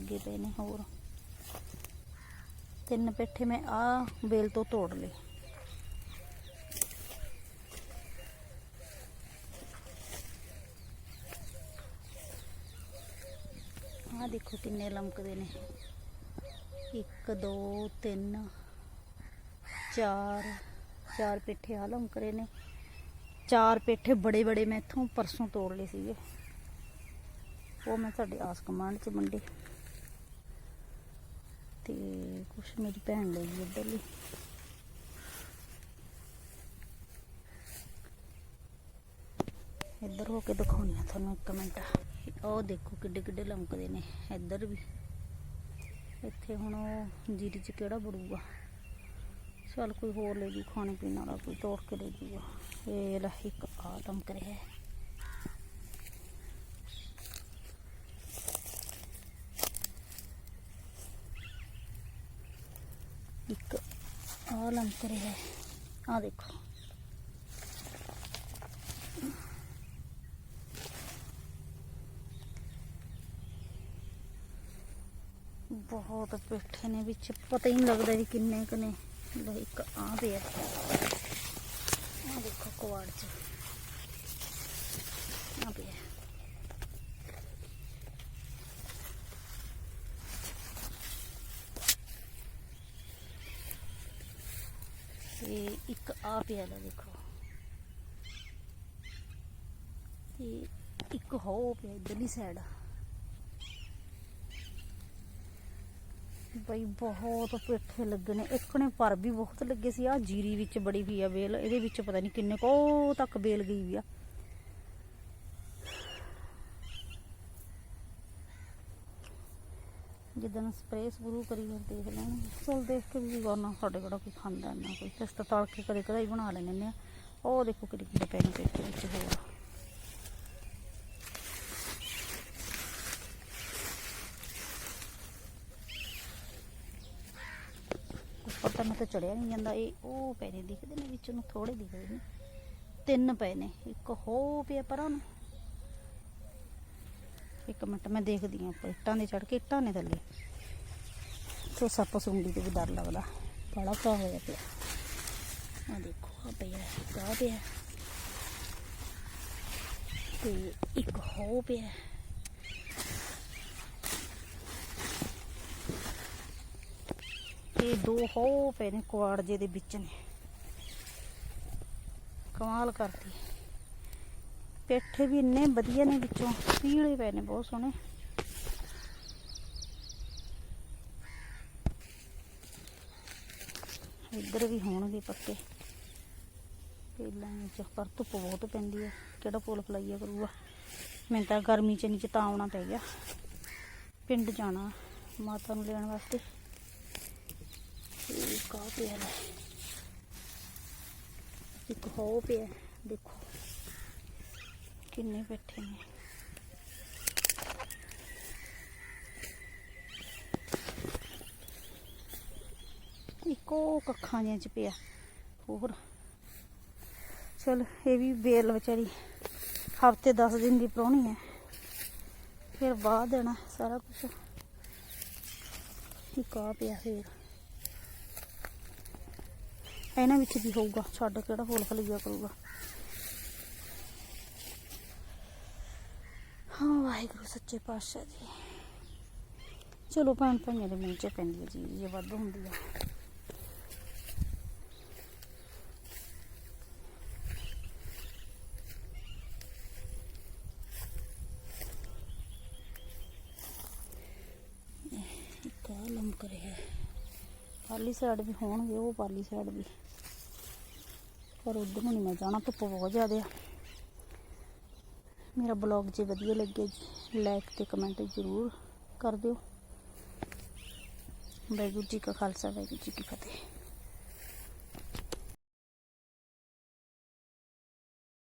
लगे पे ने हो तीन पेठे मैं आ बेल तो तोड़ ले देखो किन्ने लमकते ने एक दो तीन चार चार पेठे आ लमक रहे ने चार पेठे बड़े बड़े मैं इतों परसों तोड़ ले सी वो मैं साढ़े आस कमांड से मंडी ਤੇ ਕੁਛ ਮੇਰੀ ਭੈਣ ਲਈ ਇੱਧਰ ਲਈ। ਇੱਧਰ ਹੋ ਕੇ ਦਿਖਾਉਣੀ ਆ ਤੁਹਾਨੂੰ ਇੱਕ ਮਿੰਟ। ਉਹ ਦੇਖੋ ਕਿੱਡੇ ਕਿੱਡੇ ਲਮਕਦੇ ਨੇ, ਇੱਧਰ ਵੀ। ਇੱਥੇ ਹੁਣ ਉਹ ਜੀਰੀ ਚ ਕਿਹੜਾ ਬੜੂਗਾ? ਚੱਲ ਕੋਈ ਹੋਰ ਲੈ ਜੂ, ਖਾਣੇ ਪੀਣ ਵਾਲਾ ਕੋਈ ਤੋੜ ਕੇ ਲੈ ਜੂਗਾ। ਇਹ ਲੈ ਇੱਕ ਆ ਲਮਕ ਇੱਕ ਆ ਲਮਕ ਰਿਹਾ ਹੈ। ਆ ਦੇਖੋ। ਬਹੁਤ ਪੇਠੇ ਨੇ ਵਿੱਚ। ਪਤਾ ਹੀ ਨਹੀਂ ਲੱਗਦਾ ਵੀ ਕਿੰਨੇ ਕੁ ਨੇ। ਲੈ ਇੱਕ ਆ ਪਿਆ ਆ। ਦੇਖੋ ਕੁਆੜ ਚ। ਆ। ਪਿਆ ਤੇ ਇੱਕ ਆ ਪਿਆ ਲੈ ਦੇਖੋ। ਤੇ ਇੱਕ ਹੋ ਪਿਆ ਇਧਰਲੀ ਸਾਈਡ ਬਈ ਬਹੁਤ ਪੇਠੇ ਲੱਗੇ ਨੇ। ਇੱਕ ਨੇ ਪਰ ਵੀ ਬਹੁਤ ਲੱਗੇ ਸੀ। ਆ ਜੀਰੀ ਵਿੱਚ ਬੜੀ ਵੀ ਆ ਬੇਲ ਇਹਦੇ ਵਿੱਚ ਪਤਾ ਨਹੀਂ ਕਿੰਨੇ ਕੋ ਤੱਕ ਬੇਲ ਗਈ ਵੀ ਆ। ਜਿੱਦਣ ਸਪਰੇਅ ਸਪਰੂ ਕਰੀ ਫਿਰ ਦੇਖ ਲੈਣਾ ਚਲ ਦੇਖ ਕੇ ਵੀ ਕਰਨਾ ਸਾਡੇ ਕਿਹੜਾ ਕੋਈ ਖਾਂਦਾ ਨਾ ਕੋਈ। ਇਸ ਤਾਂ ਤਲ ਕੇ ਕਦੇ ਕਦਾਈ ਬਣਾ ਲੈਣੇ ਆ। ਉਹ ਦੇਖੋ ਕਿਹੜੇ ਕਿਹੜੇ ਪੈ ਨੇ ਵਿੱਚ ਹੋਰ ਉੱਪਰ ਤਾਂ ਮੈਂ ਤਾਂ ਚੜਿਆ ਨਹੀਂ ਜਾਂਦਾ, ਇਹ ਉਹ ਪਏ ਦਿਖਦੇ ਨੇ, ਵਿੱਚ ਨੂੰ ਥੋੜੇ ਦਿਖਦੇ ਨੇ। ਤਿੰਨ ਪਏ ਨੇ ਇੱਕ ਹੋ ਪਿਆ ਪਰਾਂ ਨੂੰ। ਇੱਕ ਮਿੰਟ, ਮੈਂ ਦੇਖਦੀ ਆਂ ਉੱਪਰ। ਇੱਟਾਂ ਦੇ ਚੜ ਕੇ, ਇੱਟਾਂ ਨੇ ਥੱਲੇ। ਸੋ ਸੱਪ ਸੁੰਡੀ ਤੇ ਵੀ ਡਰ ਲੱਗਦਾ। ਬੜਾ ਕਾ ਹੋਇਆ ਪਿਆ। ਆ ਦੇਖੋ ਆ ਪਿਆ ਇੱਕ ਪਿਆ। ਤੇ ਇੱਕ ਹੋ ਪਿਆ। ਇਹ ਦੋ ਹੋ ਪਏ ਨੇ ਕੁਆੜ ਜੇ ਦੇ ਵਿੱਚ ਨੇ। ਕਮਾਲ ਕਰਤੀ। ਪੇਠੇ ਵੀ ਇੰਨੇ ਵਧੀਆ ਨੇ ਵਿੱਚੋਂ, ਪੀਲੇ ਪਏ ਨੇ, ਬਹੁਤ ਸੋਹਣੇ। ਇੱਧਰ ਵੀ ਹੋਣਗੇ ਪੱਕੇ। ਪਹਿਲਾਂ ਵਿੱਚ ਪਰ ਧੁੱਪ ਬਹੁਤ ਪੈਂਦੀ ਹੈ ਕਿਹੜਾ ਫੁੱਲ ਫਲਾਈਆ ਕਰੂਗਾ? ਮੈਨੂੰ ਤਾਂ ਗਰਮੀ ਚ ਨਹੀਂ ਤਾਂ ਆਉਣਾ ਪੈ ਗਿਆ। ਪਿੰਡ ਜਾਣਾ ਮਾਤਾ ਨੂੰ ਲੈਣ ਵਾਸਤੇ। ਇੱਕ ਆ ਪਿਆ? ਇੱਕ ਹੋ ਪਿਆ, ਦੇਖੋ। ਕਿੰਨੇ ਬੈਠੇ ਨੇ। ਇੱਕੋ ਕੱਖਾਂ ਜਿਹਾ ਚ ਪਿਆ, ਹੋਰ। ਚਲ, ਇਹ ਵੀ ਬੇਲ ਵਿਚਾਰੀ ਹਫ਼ਤੇ 10 ਦਿਨ ਦੀ ਪ੍ਰਾਹੁਣੀ ਹੈ। ਫਿਰ ਬਾਅਦ ਦੇਣਾ ਸਾਰਾ ਕੁਝ ਇੱਕ ਆ ਪਿਆ ਫੇਰ ਇਹਨਾਂ ਵਿੱਚ ਵੀ ਹੋਊਗਾ? ਛੱਡ ਕਿਹੜਾ ਫੁੱਲ ਫਲੀਆ ਕਰੂਗਾ? ਹਾਂ ਵਾਹਿਗੁਰੂ ਸੱਚੇ ਪਾਤਸ਼ਾਹ ਜੀ ਚਲੋ ਭੈਣ ਭਾਈਆਂ ਦੇ ਮੂੰਹ 'ਚ ਪੈਂਦੀ ਹੈ ਜੀ ਇਹ ਵੱਧ ਹੁੰਦੀ ਆ ਇੱਕ ਆਹ ਲਮਕ ਰਿਹਾ ਹੈ ਪਾਲੀ ਸਾਈਡ ਵੀ ਹੋਣਗੇ ਉਹ ਪਾਲੀ ਸਾਈਡ ਵੀ ਪਰ ਉਧਰ ਨੂੰ ਨਹੀਂ ਮੈਂ ਜਾਣਾ ਧੁੱਪ ਬਹੁਤ ਜ਼ਿਆਦਾ ਆ ਮੇਰਾ ਬਲੌਗ ਜੇ ਵਧੀਆ ਲੱਗੇ ਲਾਈਕ ਤੇ ਕਮੈਂਟ ਜ਼ਰੂਰ ਕਰ ਦਿਓ। ਵਾਹਿਗੁਰੂ ਜੀ ਕਾ ਖਾਲਸਾ, ਵਾਹਿਗੁਰੂ ਜੀ ਕੀ ਫਤਿਹ।